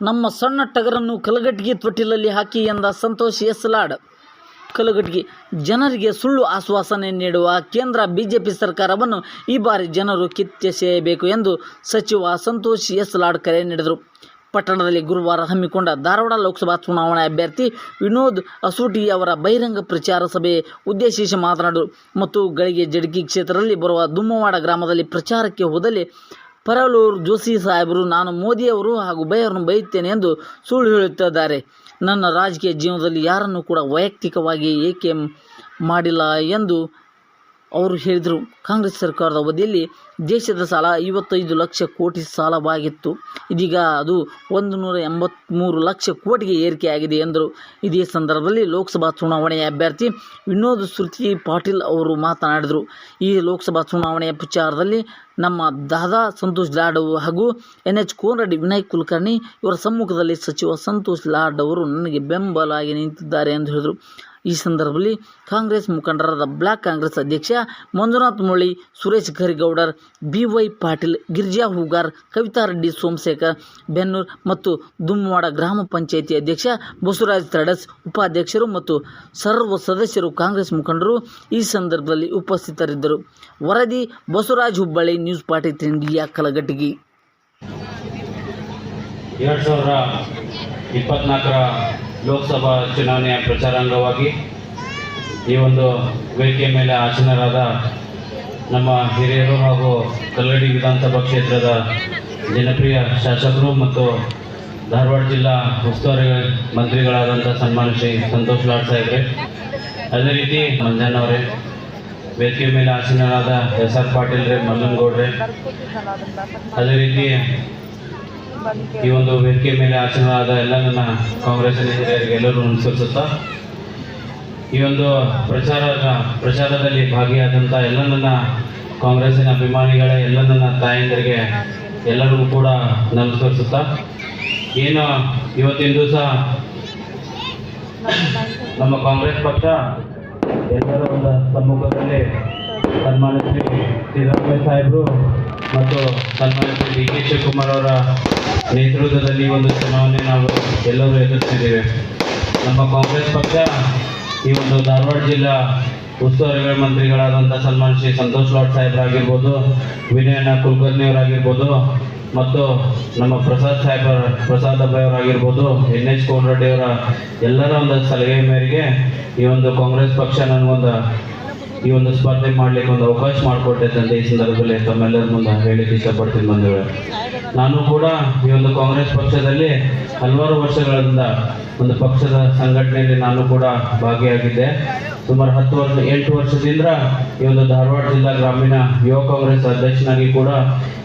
ನಮ್ಮ ಸಣ್ಣ ಟಗರನ್ನು ಕಲಗಟ್ಟಿಗೆ ತೊಟ್ಟಿಲಲ್ಲಿ ಹಾಕಿ ಎಂದ ಸಂತೋಷ್ ಎಸ್ ಲಾಡ್ ಕಲಗಟ್ಟಿಗೆ ಜನರಿಗೆ ಸುಳ್ಳು ಆಶ್ವಾಸನೆ ನೀಡುವ ಕೇಂದ್ರ ಬಿಜೆಪಿ ಸರ್ಕಾರವನ್ನು ಈ ಬಾರಿ ಜನರು ಕಿತ್ತೆಸೆಯಬೇಕು ಎಂದು ಸಚಿವ ಸಂತೋಷ್ ಎಸ್ ಲಾಡ್ ಕರೆ ನೀಡಿದರು. ಪಟ್ಟಣದಲ್ಲಿ ಗುರುವಾರ ಹಮ್ಮಿಕೊಂಡ ಧಾರವಾಡ ಲೋಕಸಭಾ ಚುನಾವಣಾ ಅಭ್ಯರ್ಥಿ ವಿನೋದ್ ಅಸೂಟಿ ಅವರ ಬಹಿರಂಗ ಪ್ರಚಾರ ಸಭೆ ಉದ್ದೇಶಿಸಿ ಮಾತನಾಡಿದರು. ಮತ್ತು ಗಳಿಗೆ ಜಡಗಿ ಕ್ಷೇತ್ರದಲ್ಲಿ ಬರುವ ದುಮ್ಮವಾಡ ಗ್ರಾಮದಲ್ಲಿ ಪ್ರಚಾರಕ್ಕೆ ಹೋದಲ್ಲಿ ಪರಲೂರು ಜೋಶಿ ಸಾಹೇಬರು, ನಾನು ಮೋದಿಯವರು ಹಾಗೂ ಬೈಯರನ್ನು ಬೈಯುತ್ತೇನೆ ಎಂದು ಸುಳ್ಳು ಹೇಳುತ್ತಿದ್ದಾರೆ. ನನ್ನ ರಾಜಕೀಯ ಜೀವನದಲ್ಲಿ ಯಾರನ್ನು ಕೂಡ ವೈಯಕ್ತಿಕವಾಗಿ ಏಕೆ ಮಾಡಿಲ್ಲ ಎಂದು ಅವರು ಹೇಳಿದರು, ಕಾಂಗ್ರೆಸ್ ಸರ್ಕಾರದ ಅವಧಿಯಲ್ಲಿ ದೇಶದ ಸಾಲ ಐವತ್ತೈದು ಲಕ್ಷ ಕೋಟಿ ಸಾಲವಾಗಿತ್ತು. ಇದೀಗ ಅದು ಒಂದು ನೂರ ಎಂಬತ್ತ್ಮೂರು ಲಕ್ಷ ಕೋಟಿಗೆ ಏರಿಕೆಯಾಗಿದೆ ಎಂದರು. ಇದೇ ಸಂದರ್ಭದಲ್ಲಿ ಲೋಕಸಭಾ ಚುನಾವಣೆಯ ಅಭ್ಯರ್ಥಿ ವಿನೋದ್ ಶ್ರುತಿ ಪಾಟೀಲ್ ಅವರು ಮಾತನಾಡಿದರು. ಈ ಲೋಕಸಭಾ ಚುನಾವಣೆಯ ಪ್ರಚಾರದಲ್ಲಿ ನಮ್ಮ ದಾದಾ ಸಂತೋಷ್ ಲಾಡ್ ಹಾಗೂ ಎನ್ ಎಚ್ ಕೋನರೆಡ್ಡಿ, ವಿನಯ್ ಕುಲಕರ್ಣಿ ಇವರ ಸಮ್ಮುಖದಲ್ಲಿ ಸಚಿವ ಸಂತೋಷ್ ಲಾಡ್ ಅವರು ನನಗೆ ಬೆಂಬಲವಾಗಿ ನಿಂತಿದ್ದಾರೆ ಎಂದು ಹೇಳಿದರು. ಈ ಸಂದರ್ಭದಲ್ಲಿ ಕಾಂಗ್ರೆಸ್ ಮುಖಂಡರಾದ ಬ್ಲಾಕ್ ಕಾಂಗ್ರೆಸ್ ಅಧ್ಯಕ್ಷ ಮಂಜುನಾಥ್ ಮುರಳಿ, ಸುರೇಶ್ ಖರಿಗೌಡರ್, ಬಿ ವೈ ಪಾಟೀಲ್, ಗಿರ್ಜಾ ಹೂಗಾರ್, ಕವಿತಾ ರೆಡ್ಡಿ ಸೋಮಶೇಖರ್, ಬೆನ್ನೂರ್ ಮತ್ತು ದುಮ್ಮವಾಡ ಗ್ರಾಮ ಪಂಚಾಯಿತಿ ಅಧ್ಯಕ್ಷ ಬಸವರಾಜ್ ತಡಸ್ ಉಪಾಧ್ಯಕ್ಷರು ಮತ್ತು ಸರ್ವ ಸದಸ್ಯರು ಕಾಂಗ್ರೆಸ್ ಮುಖಂಡರು ಈ ಸಂದರ್ಭದಲ್ಲಿ ಉಪಸ್ಥಿತರಿದ್ದರು. ವರದಿ, ಬಸವರಾಜ್ ಹುಬ್ಬಳ್ಳಿ, ನ್ಯೂಸ್ ಪಾರ್ಟಿ ತಿಂಡಿಯ ಕಲಘಟಗಿ. ಎರಡು ಸಾವಿರ ಇಪ್ಪತ್ನಾಲ್ಕರ ಲೋಕಸಭಾ ಚುನಾವಣೆಯ ಪ್ರಚಾರಾಂಗವಾಗಿ ಈ ಒಂದು ವೇದಿಕೆ ಮೇಲೆ ಆಸೀನರಾದ ನಮ್ಮ ಹಿರಿಯರು ಹಾಗೂ ಕಲ್ಲಡಿ ವಿಧಾನಸಭಾ ಕ್ಷೇತ್ರದ ಜನಪ್ರಿಯ ಶಾಸಕರು ಮತ್ತು ಧಾರವಾಡ ಜಿಲ್ಲಾ ಉಸ್ತುವಾರಿ ಮಂತ್ರಿಗಳಾದಂಥ ಸನ್ಮಾನ ಶ್ರೀ ಸಂತೋಷ್ ಲಾಡ್ ಸಾಹೇಬ್ರೆ, ಅದೇ ರೀತಿ ಮಂಜಣ್ಣ ಅವರೇ, ವೇದಿಕೆ ಮೇಲೆ ಆಸೀನರಾದ ಎಸ್ ಆರ್ ಪಾಟೀಲ್ರೆ ಮಲ್ಲನಗೌಡ್ರೆ ಅದೇ ರೀತಿ ಈ ಒಂದು ವೇದಿಕೆ ಮೇಲೆ ಆಶೀರ್ವಾದ ಎಲ್ಲ ನನ್ನ ಕಾಂಗ್ರೆಸ್ ಎಲ್ಲರೂ ಅನುಸರಿಸುತ್ತಾ, ಈ ಒಂದು ಪ್ರಚಾರದ ಪ್ರಚಾರದಲ್ಲಿ ಭಾಗಿಯಾದಂಥ ಎಲ್ಲ ನನ್ನ ಕಾಂಗ್ರೆಸ್ಸಿನ ಅಭಿಮಾನಿಗಳೇ, ಎಲ್ಲ ನನ್ನ ತಾಯಂದರಿಗೆ ಎಲ್ಲರಿಗೂ ಕೂಡ ನಮಸ್ಕರಿಸುತ್ತಾ, ಏನು ಇವತ್ತಿನ ದಿವಸ ನಮ್ಮ ಕಾಂಗ್ರೆಸ್ ಪಕ್ಷ ಎಲ್ಲರ ಒಂದು ಸಮ್ಮುಖದಲ್ಲಿ ಸನ್ಮಾನಿಸಿ ಸಿದ್ದರಾಮಯ್ಯ ಸಾಹೇಬರು ಮತ್ತು ಸನ್ಮಾನ್ಯ ಶ್ರೀ ಡಿ ಕೆ ಶಿವಕುಮಾರ್ ಅವರ ನೇತೃತ್ವದಲ್ಲಿ ಒಂದು ಚುನಾವಣೆ ನಾವು ಎಲ್ಲರೂ ಎದುರಿಸ್ತಿದ್ದೇವೆ ನಮ್ಮ ಕಾಂಗ್ರೆಸ್ ಪಕ್ಷ ಈ ಒಂದು ಧಾರವಾಡ ಜಿಲ್ಲಾ ಉಸ್ತುವಾರಿ ಮಂತ್ರಿಗಳಾದಂಥ ಸನ್ಮಾನ್ಯ ಶ್ರೀ ಸಂತೋಷ್ ಲಾಡ್ ಸಾಹೇಬರಾಗಿರ್ಬೋದು ವಿನಯನ ಕುಲಕರ್ಣಿಯವರಾಗಿರ್ಬೋದು ಮತ್ತು ನಮ್ಮ ಪ್ರಸಾದ್ ಸಾಹೇಬರ್ ಪ್ರಸಾದ್ ಅವರಾಗಿರ್ಬೋದು, ಎನ್ ಎಚ್ ಕೋನರೆಡ್ಡಿ ಅವರ ಎಲ್ಲರ ಒಂದು ಸಲಹೆ ಮೇರೆಗೆ ಈ ಒಂದು ಕಾಂಗ್ರೆಸ್ ಪಕ್ಷ ನನಗೊಂದು ಈ ಒಂದು ಸ್ಪರ್ಧೆ ಮಾಡ್ಲಿಕ್ಕೆ ಒಂದು ಅವಕಾಶ ಮಾಡಿಕೊಟ್ಟೈತೆ ತಂದೆ ಈ ಸಂದರ್ಭದಲ್ಲಿ. ತಮ್ಮೆಲ್ಲರ ಮುಂದೆ ಹೇಳಿಕ್ಕೆ ಇಷ್ಟಪಡ್ತೀನಿ ಬಂಧುಗಳೇ. ನಾನು ಕೂಡ ಈ ಒಂದು ಕಾಂಗ್ರೆಸ್ ಪಕ್ಷದಲ್ಲಿ ಹಲವಾರು ವರ್ಷಗಳಿಂದ ಒಂದು ಪಕ್ಷದ ಸಂಘಟನೆಯಲ್ಲಿ ನಾನು ಕೂಡ ಭಾಗಿಯಾಗಿದ್ದೆ. ಸುಮಾರು ಹತ್ತು ವರ್ಷ, ಎಂಟು ವರ್ಷದಿಂದ ಈ ಒಂದು ಧಾರವಾಡ ಜಿಲ್ಲಾ ಗ್ರಾಮೀಣ ಯುವ ಕಾಂಗ್ರೆಸ್ ಅಧ್ಯಕ್ಷನಾಗಿ ಕೂಡ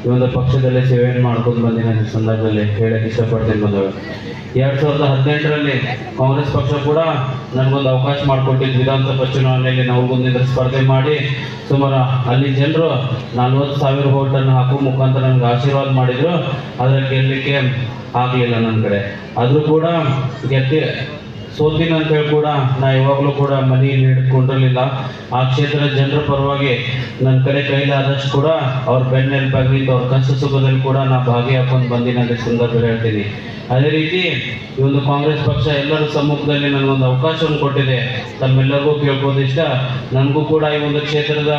ಈ ಒಂದು ಪಕ್ಷದಲ್ಲಿ ಸೇವೆಯನ್ನು ಮಾಡ್ಕೊಂಡು ಬಂದಿನ ಸಂದರ್ಭದಲ್ಲಿ ಹೇಳಕ್ಕೆ ಇಷ್ಟಪಡ್ತೀನಿ ಬಂದವರು ಎರಡ್ ಸಾವಿರದ ಹದಿನೆಂಟರಲ್ಲಿ ಕಾಂಗ್ರೆಸ್ ಪಕ್ಷ ಕೂಡ ನನಗೊಂದು ಅವಕಾಶ ಮಾಡಿಕೊಟ್ಟಿದ್ದು ವಿಧಾನಸಭಾ ಚುನಾವಣೆಯಲ್ಲಿ ನಾವು ಮುಂದಿನ ಸ್ಪರ್ಧೆ ಮಾಡಿ ಸುಮಾರು ಅಲ್ಲಿ ಜನರು ನಲ್ವತ್ತು ಸಾವಿರ ಓಟನ್ನು ಹಾಕೋ ಮುಖಾಂತರ ನನಗೆ ಆಶೀರ್ವಾದ ಮಾಡಿದ್ರು. ಆದರೆ ಗೆಲ್ಲಲಿಕ್ಕೆ ಆಗಲಿಲ್ಲ ನನ್ನ ಕಡೆ. ಆದರೂ ಕೂಡ ಗೆದ್ದೆ. ಸೋತಿನ ಅಂತೇಳಿ ಕೂಡ ನಾ ಯಾವಾಗಲೂ ಕೂಡ ಮನಿ ಹಿಡ್ಕೊಂಡಿರಲಿಲ್ಲ. ಆ ಕ್ಷೇತ್ರದ ಜನರ ಪರವಾಗಿ ನನ್ನ ಕಡೆ ಕೈಲಾದಷ್ಟು ಕೂಡ ಅವ್ರ ಬೆನ್ನೆಲುಬಾಗಿ ಅವ್ರ ಕಷ್ಟ ಸುಖದಲ್ಲಿ ಕೂಡ ನಾ ಭಾಗಿ ಹಾಕೊಂಡು ಬಂದಿನ ಅಂತ ಸಂದರ್ಭದಲ್ಲಿ ಹೇಳ್ತೀನಿ. ಅದೇ ರೀತಿ ಈ ಒಂದು ಕಾಂಗ್ರೆಸ್ ಪಕ್ಷ ಎಲ್ಲರ ಸಮ್ಮುಖದಲ್ಲಿ ನನಗೊಂದು ಅವಕಾಶವನ್ನು ಕೊಟ್ಟಿದೆ. ತಮ್ಮೆಲ್ಲರಿಗೂ ಕೇಳ್ಬೋದು ಇಷ್ಟ. ನನಗೂ ಕೂಡ ಈ ಒಂದು ಕ್ಷೇತ್ರದ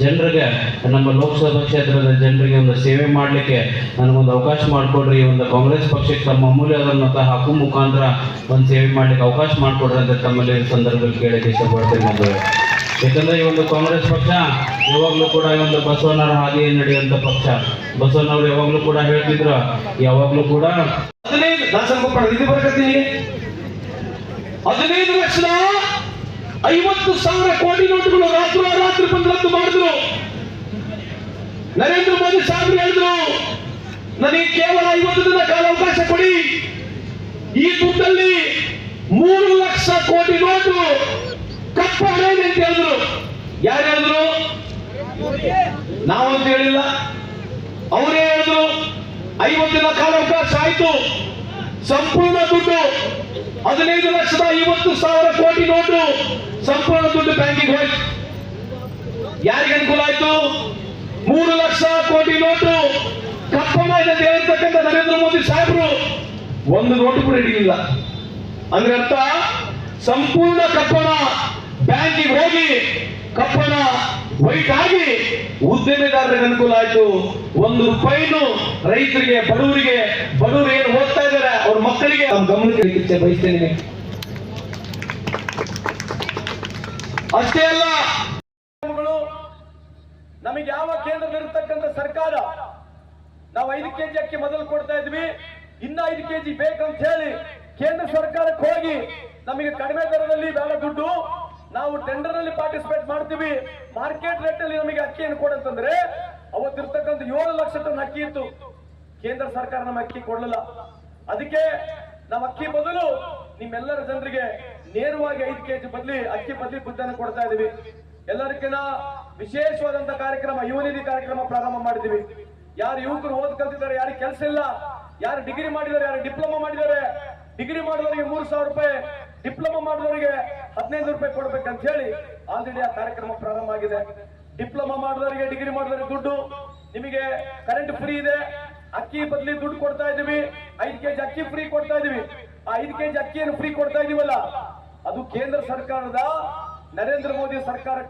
ಜನರಿಗೆ, ನಮ್ಮ ಲೋಕಸಭಾ ಕ್ಷೇತ್ರದ ಜನರಿಗೆ ಒಂದು ಸೇವೆ ಮಾಡಲಿಕ್ಕೆ ನನಗೊಂದು ಅವಕಾಶ ಮಾಡಿಕೊಡ್ರಿ. ಈ ಒಂದು ಕಾಂಗ್ರೆಸ್ ಪಕ್ಷಕ್ಕೆ ತಮ್ಮ ಅಮೂಲ್ಯದ ಮತ ಹಾಕುವ ಮುಖಾಂತರ ಒಂದು ಸೇವೆ ಮಾಡ್ಲಿಕ್ಕೆ ಅವಕಾಶ ಮಾಡಿಕೊಡ್ರಿ ಅಂತ ತಮ್ಮಲ್ಲಿ ಸಂದರ್ಭದಲ್ಲಿ ಕೇಳಕ್ಕೆ ಇಷ್ಟಪಡ್ತೀನಿ ಮದುವೆ ಯಾಕಂದ್ರೆ ಈ ಒಂದು ಕಾಂಗ್ರೆಸ್ ಪಕ್ಷ ಯಾವಾಗಲೂ ಕೂಡ ಈ ಒಂದು ಬಸವಣ್ಣರ ಹಾದಿಯಲ್ಲಿ ನಡೆಯುವಂಥ ಪಕ್ಷ. ಬಸವಣ್ಣವ್ರು ಯಾವಾಗಲೂ ಕೂಡ ಹೇಳ್ತಿದ್ರು, ಯಾವಾಗಲೂ ಕೂಡ ಹದಿನೈದು ಬರಕತ್ತೀನಿ ಹದಿನೈದು ಲಕ್ಷದ ಐವತ್ತು ಸಾವಿರ ಕೋಟಿ ನೋಟುಗಳು ರಾತ್ರಿ ರಾತ್ರಿ ಬಂದು ಮಾಡಿದ್ರು. ನರೇಂದ್ರ ಮೋದಿ ಸಾಹೇಬರು ಹೇಳಿದ್ರು, ನನಗೆ ಕೇವಲ ಐವತ್ತು ದಿನ ಕಾಲ ಅವಕಾಶ ಕೊಡಿ. ಈ ದುಡ್ಡಲ್ಲಿ ಮೂರು ಲಕ್ಷ ಕೋಟಿ ನೋಟು ಕಪ್ಪ ಹಣೆ ಅಂತ ಹೇಳಿದ್ರು. ಯಾರು ಹೇಳಿದ್ರು ನಾವಂತ ಹೇಳಿಲ್ಲ. ಅವರೇ ಹೇಳಿದ್ರು, ಐವತ್ತು ಕಾಲ ಅವಕಾಶ ಆಯ್ತು. ಸಂಪೂರ್ಣ ದುಡ್ಡು, ಹದಿನೈದು ಲಕ್ಷದ ಐವತ್ತು ಸಾವಿರ ಕೋಟಿ ನೋಟು ಸಂಪೂರ್ಣ ದುಡ್ಡು ಬ್ಯಾಂಕಿಗೆ ಹೋಯ್ತು. ಯಾರಿಗೆ ಅನುಕೂಲ ಆಯ್ತು? ಮೂರು ಲಕ್ಷ ಕೋಟಿ ನೋಟು ಕಪ್ಪ ಇದೆ ಹೇಳ್ತಕ್ಕಂಥ ನರೇಂದ್ರ ಮೋದಿ ಸಾಹೇಬರು. ಒಂದು ನೋಟು ಕೂಡ ಹಿಡಿಲಿಲ್ಲ ಅಂದ್ರೆ ಅರ್ಥ? ಸಂಪೂರ್ಣ ಕಪ್ಪಣ. ಬ್ಯಾಂಕಿಗೆ ಹೋಗಿ ಕಪ್ಪಣ. ವೈಟ್ ಆಗಿ ಉದ್ಯಮಿದಾರರಿಗೆ ಅನುಕೂಲ ಆಯ್ತು. ಒಂದು ರೂಪಾಯಿನು ರೈತರಿಗೆ, ಬಡವರಿಗೆ, ಬಡವರು ಏನು ಓದ್ತಾ ಇದ್ದಾರೆ, ಅವ್ರ ಮಕ್ಕಳಿಗೆ ಗಮನಕ್ಕೆ ಬಯಸ್ತೇನೆ. ಅಷ್ಟೇ ಅಲ್ಲ ನಮಗೆ ಯಾವ ಕೇಂದ್ರದಲ್ಲಿರ್ತಕ್ಕಂಥ ಸರ್ಕಾರ, ನಾವು ಐದು ಕೆಜಿ ಅಕ್ಕಿ ಮೊದಲು ಕೊಡ್ತಾ ಇದ್ವಿ, ಇನ್ನ ಐದು ಕೆಜಿ ಬೇಕಂತ ಹೇಳಿ ಕೇಂದ್ರ ಸರ್ಕಾರಕ್ಕೆ ಹೋಗಿ ನಮಗೆ ಕಡಿಮೆ ದರದಲ್ಲಿ ಬೇಡ ದುಡ್ಡು, ನಾವು ಟೆಂಡರ್ ಅಲ್ಲಿ ಪಾರ್ಟಿಸಿಪೇಟ್ ಮಾಡ್ತೀವಿ. ಮಾರ್ಕೆಟ್ ರೇಟ್ ಅಲ್ಲಿ ನಮಗೆ ಅಕ್ಕಿಯನ್ನು ಕೊಡಂತಂದ್ರೆ ಅವತ್ತಿರ್ತಕ್ಕಂಥ ಏಳು ಲಕ್ಷ ಟನ್ ಅಕ್ಕಿ ಇತ್ತು. ಕೇಂದ್ರ ಸರ್ಕಾರ ನಮ್ಮ ಅಕ್ಕಿ ಕೊಡಲಿಲ್ಲ. ಅದಕ್ಕೆ ನಮ್ಮ ಅಕ್ಕಿ ಬದಲು ನಿಮ್ಮೆಲ್ಲರ ಜನರಿಗೆ ನೇರವಾಗಿ ಐದು ಕೆಜಿ ಬದಲಿ, ಅಕ್ಕಿ ಬದಲಿ ಬುದ್ಧನ ಕೊಡ್ತಾ ಇದೀವಿ. ಎಲ್ಲರಿಗಿನ ವಿಶೇಷವಾದಂತ ಕಾರ್ಯಕ್ರಮ ಯುವನಿಧಿ ಕಾರ್ಯಕ್ರಮ ಪ್ರಾರಂಭ ಮಾಡಿದೀವಿ. ಯಾರು ಯುವಕರು ಓದ್ ಕಲ್ತಿದ್ದಾರೆ ಯಾರಿಗೆ ಕೆಲಸ ಇಲ್ಲ, ಯಾರು ಡಿಗ್ರಿ ಮಾಡಿದ್ದಾರೆ, ಯಾರು ಡಿಪ್ಲೊಮಾ ಮಾಡಿದ್ದಾರೆ ಡಿಗ್ರಿ ಮಾಡುವವರಿಗೆ ಮೂರು ಸಾವಿರ ರೂಪಾಯಿ, ಡಿಪ್ಲೊಮಾ ಮಾಡುವವರಿಗೆ ಹದಿನೈದು ರೂಪಾಯಿ ಕೊಡ್ಬೇಕಂತ ಹೇಳಿ ಆಲ್ರೆಡಿ ಆ ಕಾರ್ಯಕ್ರಮ ಪ್ರಾರಂಭ ಆಗಿದೆ. ಡಿಪ್ಲೊಮಾ ಮಾಡಿದವರಿಗೆ ಡಿಗ್ರಿ ಮಾಡುವವರಿಗೆ ದುಡ್ಡು, ನಿಮಗೆ ಕರೆಂಟ್ ಫ್ರೀ ಇದೆ. ಅಕ್ಕಿ ಬದಲಿ ದುಡ್ಡು ಕೊಡ್ತಾ ಇದೀವಿ ಐದು ಕೆಜಿ ಅಕ್ಕಿ ಫ್ರೀ ಕೊಡ್ತಾ ಇದೀವಿ ಆ ಐದು ಕೆಜಿ ಅಕ್ಕಿಯನ್ನು ಫ್ರೀ ಕೊಡ್ತಾ ಇದೀವಲ್ಲ, ಅದು ಕೇಂದ್ರ ಸರ್ಕಾರದ, ನರೇಂದ್ರ ಮೋದಿ ಸರ್ಕಾರ